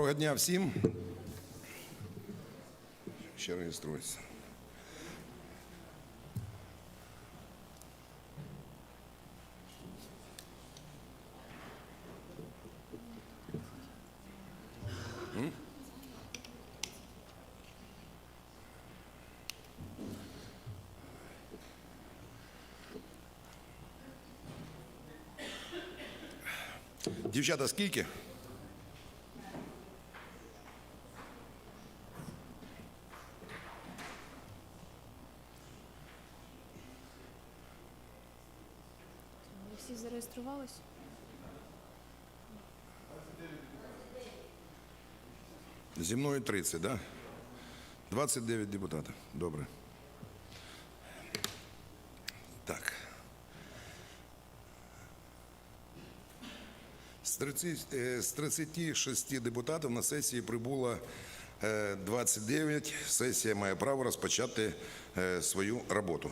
Доброго дня всім. Ще реєструється. М? Дівчата, скільки? Зареєструвались? Зі мною 30, да? 29 депутатів. Добре. Так. З 30, е, з 36 депутатів на сесії прибуло е, 29. Сесія має право розпочати е, свою роботу.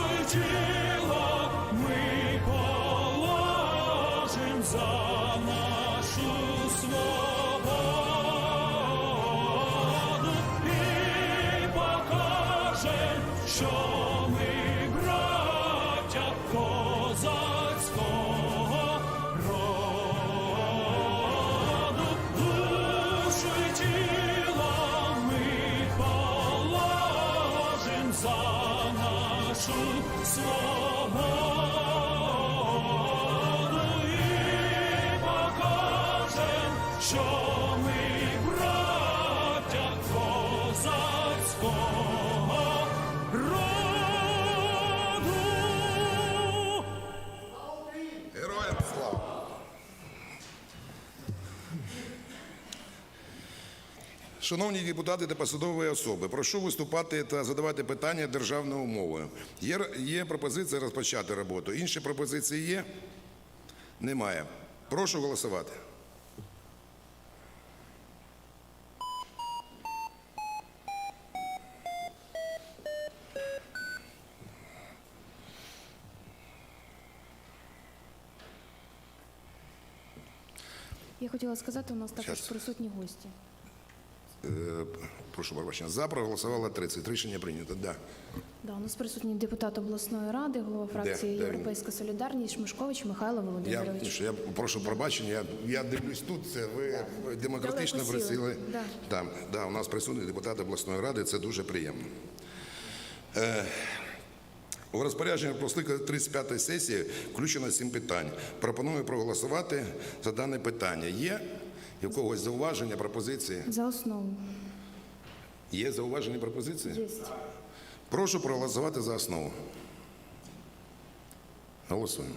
й тіло ми положим за Шановні депутати та посадові особи, прошу виступати та задавати питання державною мовою. Є, є пропозиція розпочати роботу. Інші пропозиції є? Немає. Прошу голосувати. Я хотіла сказати, у нас також Щас. присутні гості. Е, прошу пробачення. За проголосувало 30. Рішення прийнято. Да. Да, у нас присутній депутат обласної ради, голова фракції Де він? Європейська Солідарність Шмишкович Михайло Я, Володимирович. що я прошу пробачення. Я, я дивлюсь тут. Це ви демократично Далеко сіли. присіли. Да. Да, да, у нас присутні депутати обласної ради. Це дуже приємно. Е, у розпорядження про скликання 35-ї сесії включено сім питань. Пропоную проголосувати за дане питання. Є якогось зауваження, пропозиції? За основу. Є зауваження пропозиції? Є. Прошу проголосувати за основу. Голосуємо.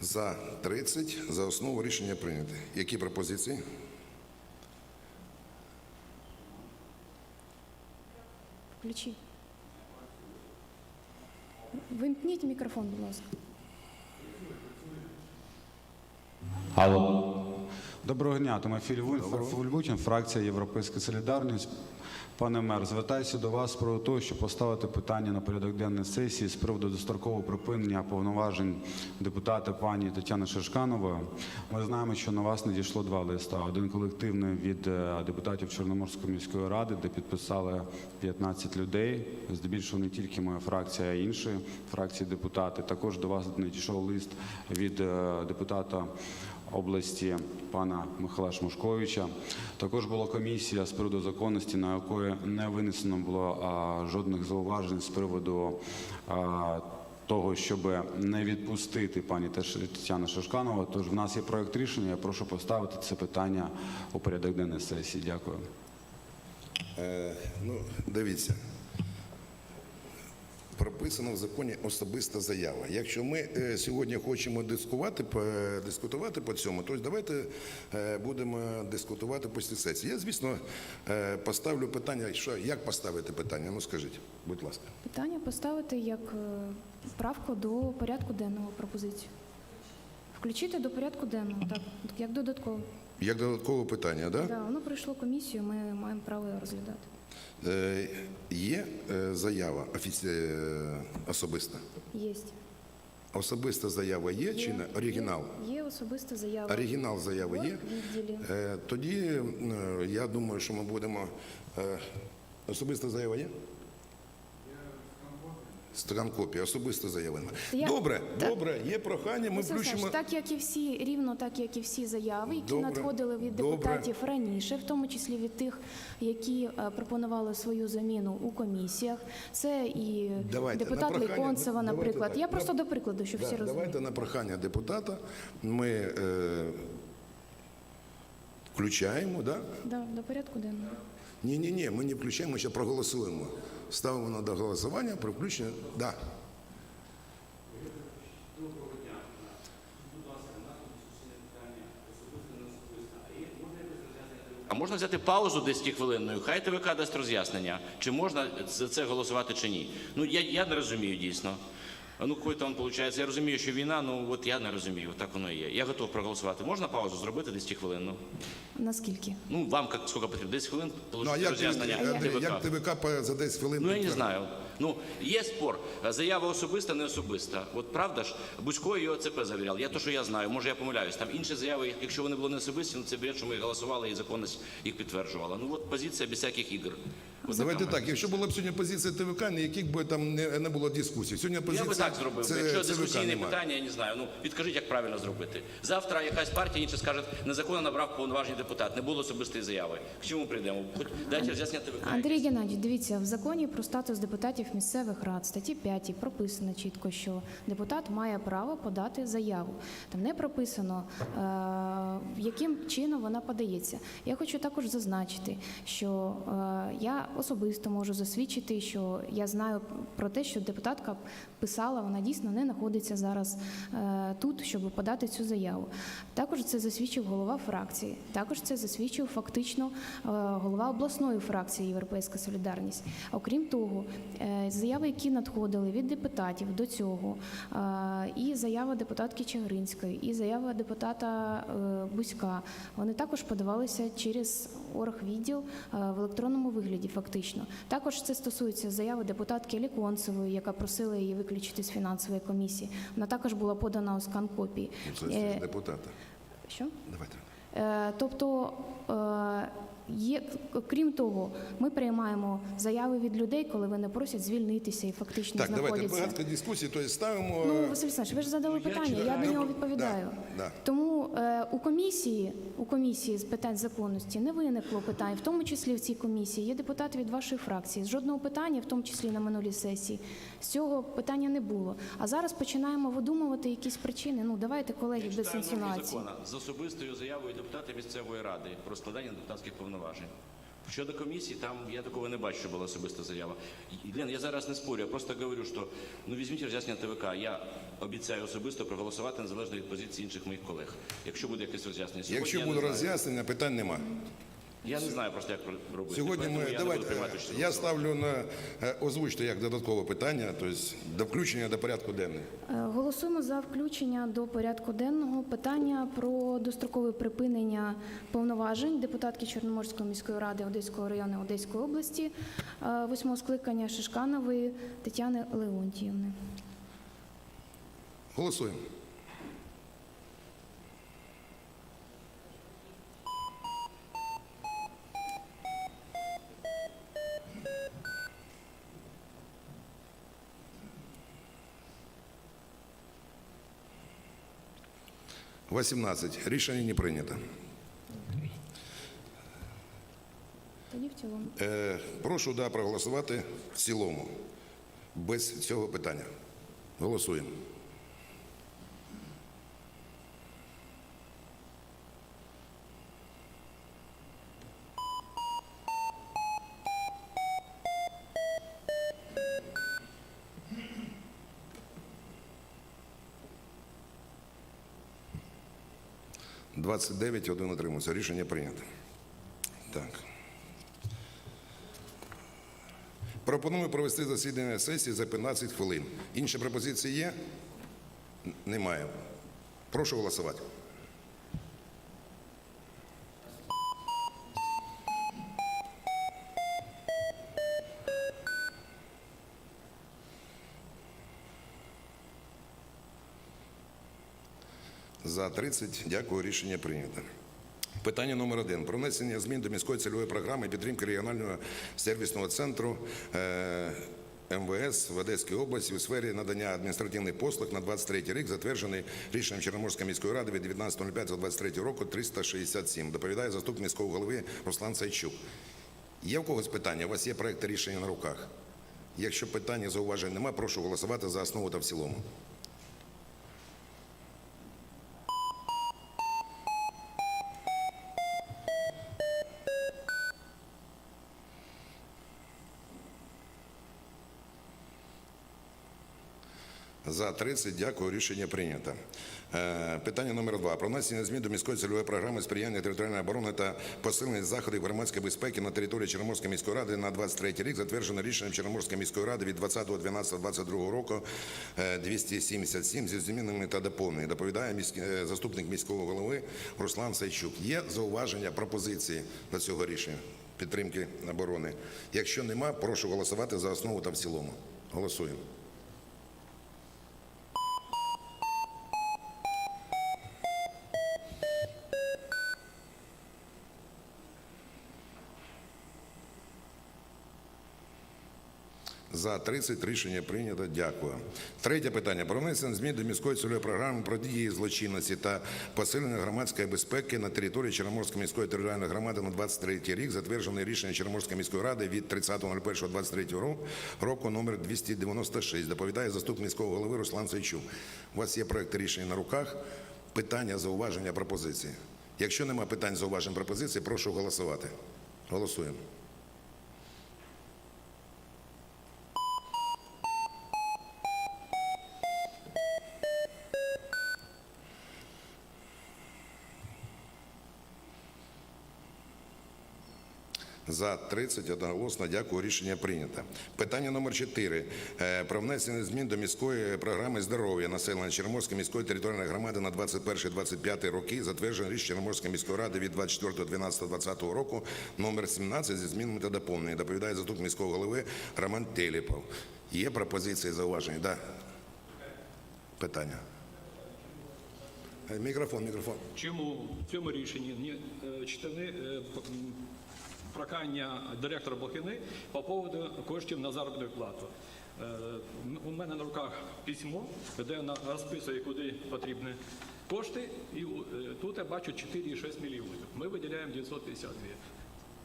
За 30 за основу рішення прийнято. Які пропозиції? Включи. Вимкніть мікрофон, будь ласка. Алло. Доброго дня, Тимофій Фульбучин, фракція Європейська Солідарність. Пане мер, звертаюся до вас про те, щоб поставити питання на порядок денної сесії з приводу дострокового припинення повноважень депутата пані Тетяни Шишканової. Ми знаємо, що на вас надійшло два листа. Один колективний від е, депутатів Чорноморської міської ради, де підписали 15 людей. Здебільшого не тільки моя фракція, а й інші фракції депутати. Також до вас надійшов лист від е, депутата області пана Михайла Шмушковича. Також була комісія з приводу законності, на якої не винесено було жодних зауважень з приводу того, щоб не відпустити пані Тетяну Шишканову. Тож в нас є проект рішення. Я прошу поставити це питання у порядок денний сесії. Дякую. Е, ну, дивіться. Прописано в законі особиста заява. Якщо ми е, сьогодні хочемо дискувати, по- дискутувати по цьому, то давайте е, будемо дискутувати після сесії. Я, звісно, е, поставлю питання, що, як поставити питання? Ну скажіть, будь ласка. Питання поставити як правку до порядку денного пропозицію. Включити до порядку денного, так, як додатково. Як додаткове питання, да? Да, воно пройшло комісію, ми маємо право його розглядати. Е, є е, заява е, особиста? Є. Особиста заява є, чи не? Оригінал? Є, є особиста заява. Оригінал заяви є? Відділі. Тоді я думаю, що ми будемо. Особиста заява є? Стакан копія, особиста заява. нема. Я- Добре, Так. добре, є прохання, ми Олексій включимо. Так як і всі, рівно так як і всі заяви, які Добре, надходили від добре. депутатів раніше, в тому числі від тих, які е, пропонували свою заміну у комісіях. Це і Давайте, депутат на Лейконцева, давайте наприклад. так. Я просто Да. до прикладу, щоб Да, всі розуміли. давайте на прохання депутата ми е, включаємо, да? Да, до порядку денного. Ні, ні, ні, ми не включаємо, ще проголосуємо. Ставимо до голосування про включення. Да. А можна взяти паузу 10 хвилинною? Хай ТВК дасть роз'яснення, чи можна за це голосувати чи ні. Ну я, я не розумію дійсно. Ну кой там виходить? Я розумію, що війна, ну от я не розумію, так воно і є. Я готов проголосувати. Можна паузу зробити 10 хвилинну? Наскільки? Ну вам як скільки потрібно? 10 хвилин Ну, а як, роз'яснення ТВК. як ТВК по- за 10 хвилин? Ну я не знаю. Ну є спор. Заява особиста, не особиста. От правда ж, Бузько і ОЦП завіряв. Я то, що я знаю, може я помиляюсь. Там інші заяви, якщо вони були не особисті, ну це бред, що ми голосували і законність їх підтверджувала. Ну от позиція без всяких ігор. Давайте так, якщо була б сьогодні позиція ТВК, ніяких би там не, не було дискусій. Сьогодні Я позиція би так зробив. це, Якщо дискусійне питання, я не знаю. Ну підкажіть, як правильно зробити. Завтра якась партія інша скаже, незаконно набрав повноважний депутат, не було особистої заяви. К чому прийдемо? Хоч дайте роз'яснення ТВК. Андрій Геннадійович, дивіться, в законі про статус депутатів місцевих рад, статті 5 прописано чітко, що депутат має право подати заяву. Там не прописано, е, яким чином вона подається. Я хочу також зазначити, що е, я особисто можу засвідчити, що я знаю про те, що депутатка писала, вона дійсно не знаходиться зараз е, тут, щоб подати цю заяву. Також це засвідчив голова фракції. Також це засвідчив фактично е, голова обласної фракції Європейська Солідарність. Окрім того, е, заяви, які надходили від депутатів до цього, і заява депутатки Чагринської, і заява депутата Бузька, вони також подавалися через оргвідділ в електронному вигляді, фактично. Також це стосується заяви депутатки Ліконцевої, яка просила її виключити з фінансової комісії. Вона також була подана у скан копії. Це депутата. Що? Давайте. Е, Тобто, е, є, крім того, ми приймаємо заяви від людей, коли вони просять звільнитися і фактично Так, давайте знаходяться. багатько дискусій, то есть ставимо. Ну, Василь Олександрович, ви ж задали питання, я до нього відповідаю. Да, да. Тому е, у комісії, у комісії з питань законності не виникло питань, в тому числі в цій комісії є депутати від вашої фракції. З жодного питання, в тому числі на минулій сесії, з цього питання не було. А зараз починаємо видумувати якісь причини. Ну давайте, колеги, без Читаю норму з особистою заявою депутата місцевої ради про складання депутатських повноважень. Щодо комісії, там я такого не бачу, що була особиста заява. Лен, я зараз не спорю, я просто говорю, що ну візьміть роз'яснення ТВК. Я обіцяю особисто проголосувати незалежно від позиції інших моїх колег. Якщо буде якесь роз'яснення, Сьогодні Якщо буде роз'яснення, питань нема. Я не знаю просто як робити. Сьогодні ми я не давайте я ставлю на е, озвучте як додаткове питання, тобто до включення до порядку денного. Е, Голосуємо за включення до порядку денного питання про дострокове припинення повноважень депутатки Чорноморської міської ради Одеського району Одеської області, е, восьмого скликання Шишканової Тетяни Леонтіївни. Голосуємо. 18. Рішення не прийнято. Тоді в цілому. Е, прошу да, проголосувати в цілому. Без цього питання. Голосуємо. Двадцять дев'ять, один утримався. Рішення прийнято. Так. Пропоную провести засідання сесії за 15 хвилин. Інші пропозиції є? Немає. Прошу голосувати. За 30. Дякую. Рішення прийнято. Питання номер один про внесення змін до міської цільової програми підтримки регіонального сервісного центру е, МВС в Одеській області у сфері надання адміністративних послуг на 23 рік, затверджений рішенням Чорноморської міської ради від 19.05.23 року 367. Доповідає заступник міського голови Руслан Сайчук. Є в когось питання? У вас є проект рішення на руках? Якщо питання зауважень немає, прошу голосувати за основу та в цілому. За 30. Дякую. Рішення прийнято. Е, Питання номер два. Про внесення змін до міської цільової програми сприяння територіальної оборони та посилення заходів громадської безпеки на території Чорноморської міської ради на 23 рік, затверджено рішенням Чорноморської міської ради від 20.12.22 року е, 277 зі змінами та доповненнями. Доповідає е, заступник міського голови Руслан Сайчук. Є зауваження, пропозиції до цього рішення підтримки оборони? Якщо нема, прошу голосувати за основу та в цілому. Голосуємо. За 30 рішення прийнято. Дякую. Третє питання. Про внесення змін до міської цільової програми протидії злочинності та посилення громадської безпеки на території Чорноморської міської територіальної громади на 23 рік, затверджене рішення Чорноморської міської ради від 30.01.23 року, року номер 296. Доповідає заступник міського голови Руслан Сайчук. У вас є проект рішення на руках. Питання, зауваження, пропозиції. Якщо немає питань, зауважень, пропозицій, прошу голосувати. Голосуємо. За 30 одноголосно. Дякую. Рішення прийнято. Питання номер 4. Про внесення змін до міської програми здоров'я населення Чорноморської міської територіальної громади на 21-25 роки, затверджене рішення Чорноморської міської ради від 24.12.2020 року номер 17 зі змінами та доповненнями. Доповідає заступник міського голови Роман Теліпов. Є пропозиції, зауваження? Да. Питання. Е, Мікрофон, мікрофон. Чому в цьому рішенні не е, прохання директора Блохини по поводу коштів на заробітну плату? Е, У мене на руках письмо, де вона розписує, куди потрібні кошти, і е, тут я бачу 4,6 мільйонів. Ми виділяємо 952.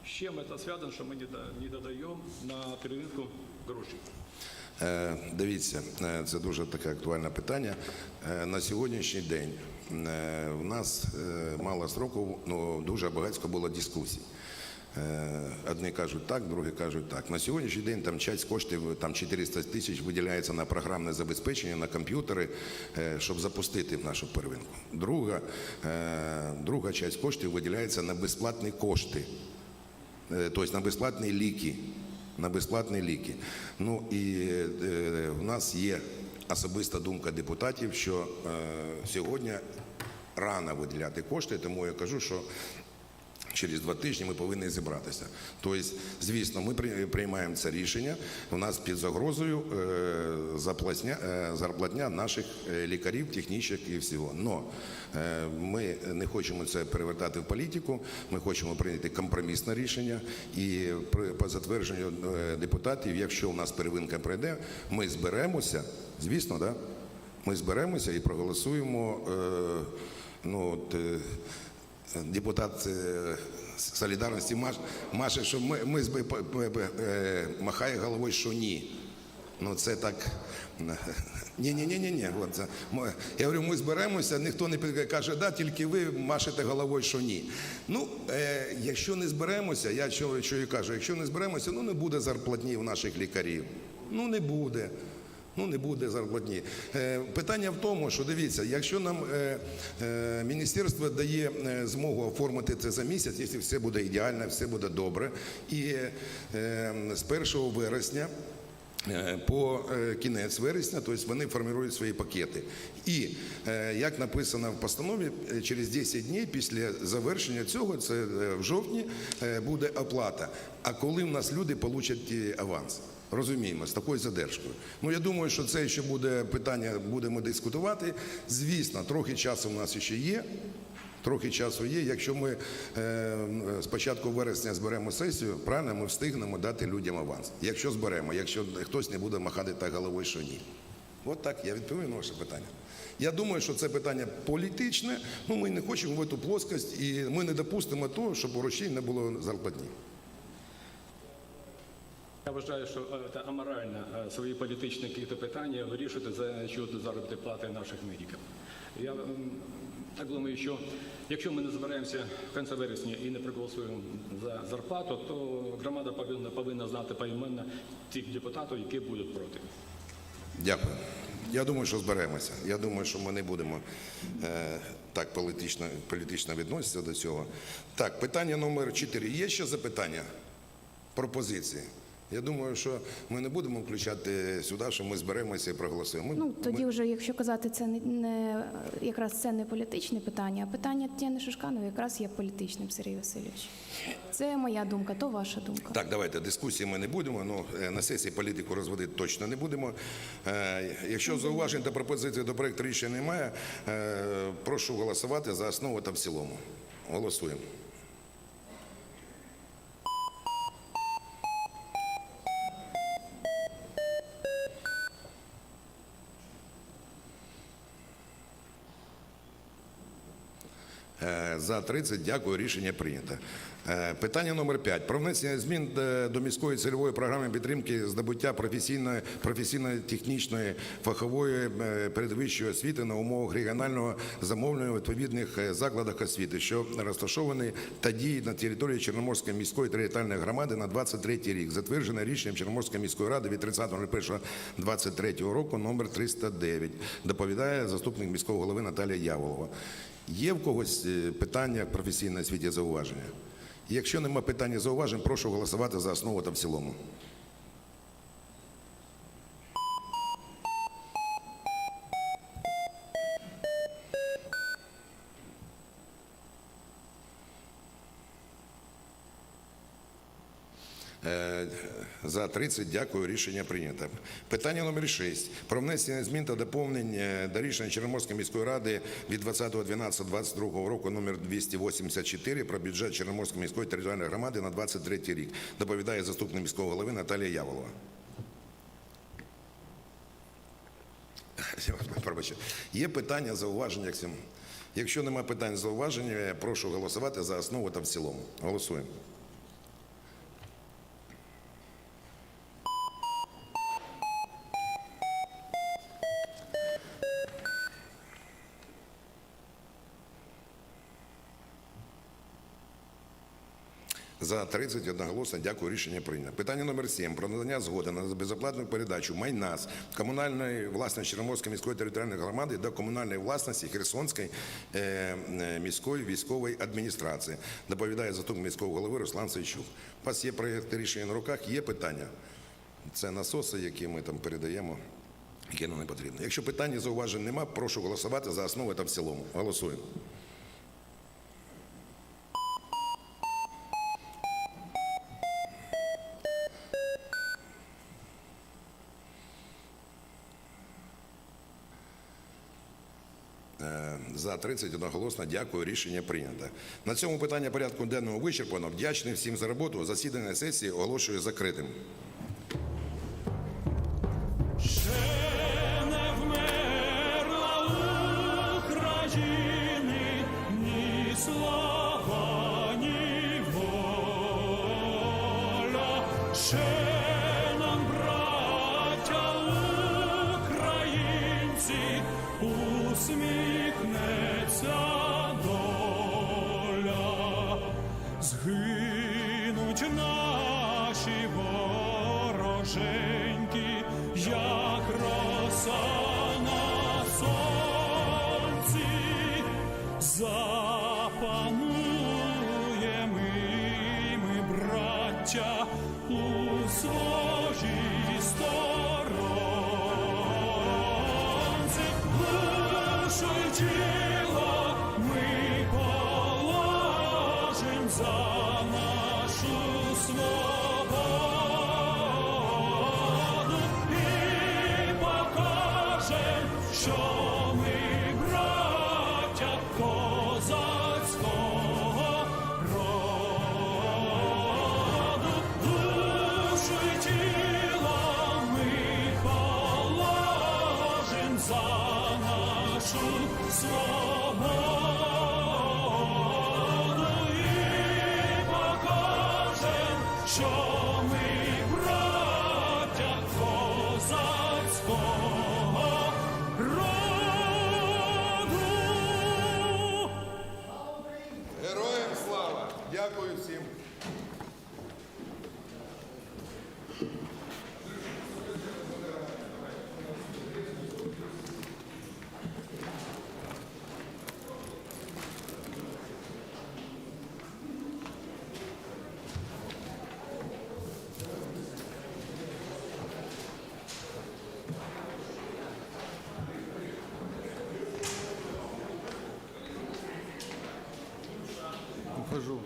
З чим це зв'язано, що ми не додаємо на переринку грошей? Е, Дивіться, це дуже таке актуальне питання. На сьогоднішній день в нас мало строку, ну дуже багатько було дискусій. Е, Одні кажуть так, другі кажуть так. На сьогоднішній день там часть коштів, там 400 тисяч виділяється на програмне забезпечення, на комп'ютери, е, щоб запустити нашу первинку. Друга, е, друга часть коштів виділяється на безплатні кошти. Тобто на безплатні ліки. На безплатні ліки. Ну і в нас є особиста думка депутатів, що сьогодні рано виділяти кошти, тому я кажу, що Через два тижні ми повинні зібратися. Тобто, звісно, ми при- приймаємо це рішення. У нас під загрозою е, е, зарплатня наших е, лікарів, технічних і всього. Но ми не хочемо це перевертати в політику. Ми хочемо прийняти компромісне рішення. І по затвердженню депутатів, якщо у нас первинка пройде, ми зберемося. Звісно, да? Ми зберемося і проголосуємо. Ну, от, депутат е, солідарності Маш, Маша, що ми, ми е, махає головою, що ні. Ну це так. Ні, ні, ні, ні, ні. От, я говорю, ми зберемося, ніхто не каже, да, тільки ви машете головою, що ні. Ну, е, якщо не зберемося, я і кажу, якщо не зберемося, ну не буде зарплатні у наших лікарів. Ну не буде. Ну, не буде зарплатні. Е, питання в тому, що дивіться, якщо нам е, е, міністерство дає змогу оформити це за місяць, якщо все буде ідеально, все буде добре, і з 1 вересня. По кінець вересня, тобто вони формують свої пакети. І як написано в постанові, через 10 днів після завершення цього, це в жовтні, буде оплата. А коли в нас люди е, аванс? Розуміємо, з такою задержкою. Ну я думаю, що це ще буде питання, будемо дискутувати. Звісно, трохи часу в нас ще є. Трохи часу є. Якщо ми е, з вересня зберемо сесію, правильно ми встигнемо дати людям аванс. Якщо зберемо, якщо хтось не буде махати так головою, що ні. От так я відповів на ваше питання. Я думаю, що це питання політичне. Ну ми не хочемо в цю плоскость, і ми не допустимо того, щоб у грошей не було зарплатні. Я вважаю, що це аморально е, свої політичні якісь питання вирішувати за счет заробітної плати наших медиків. Я так думаю, що якщо ми не зберемося в кінці вересня і не проголосуємо за зарплату, то громада повинна, повинна знати поіменно тих депутатів, які будуть проти. Дякую. Я думаю, що зберемося. Я думаю, що ми не будемо е, так політично, політично відноситися до цього. Так, питання номер 4. Є ще запитання? Пропозиції? Я думаю, що ми не будемо включати сюди, що ми зберемося і проголосуємо. Ми- Ну тоді ми- вже, якщо казати, це не, не якраз це не політичне питання, а питання Тетяни Шишканової якраз є політичним, Сергій Васильович. Це моя думка, то ваша думка. Так, давайте дискусії ми не будемо. Ну е, на сесії політику розводити точно не будемо. Е, Якщо зауважень та пропозицій до проекту рішення немає, е, прошу голосувати за основу та в цілому. Голосуємо. Е, За 30. Дякую. Рішення прийнято. Е, Питання номер 5. Про внесення змін е, до міської цільової програми підтримки здобуття професійної, професійно-технічної фахової е, передвищої освіти на умовах регіонального замовлення у відповідних закладах освіти, що розташовані та діють на території Чорноморської міської територіальної громади на 23 рік, затверджене рішенням Чорноморської міської ради від 30.01.23 року номер 309. Доповідає заступник міського голови Наталія Яволова. Є в когось е, питання професійної освіті зауваження? Якщо нема питання зауважень, прошу голосувати за основу та в цілому. За 30. Дякую. Рішення прийнято. Питання номер 6. Про внесення змін та доповнень до рішення Чорноморської міської ради від 20.12.22 року номер 284 про бюджет Чорноморської міської територіальної громади на 23 рік. Доповідає заступник міського голови Наталія Яволова. Є питання, зауваження? Якщо- немає питань зауважень, я прошу голосувати за основу та в цілому. Голосуємо. За 30 одноголосно дякую. Рішення прийнято. Питання номер 7. Про надання згоди на безоплатну передачу майна з комунальної власності Чорноморської міської територіальної громади до комунальної власності Херсонської е, е, міської військової адміністрації. Доповідає заступник міського голови Руслан Сейчук. У вас є проєкт рішення на руках, є питання. Це насоси, які ми там передаємо, які нам не потрібно. Якщо питань зауважень нема, прошу голосувати за основу та в цілому. Голосуємо. За 30 одноголосно дякую. Рішення прийнято. На цьому питання порядку денного вичерпано. Вдячний всім за роботу. Засідання сесії оголошую закритим. Браття, у своїй сторонці, душу joy. Ухожу.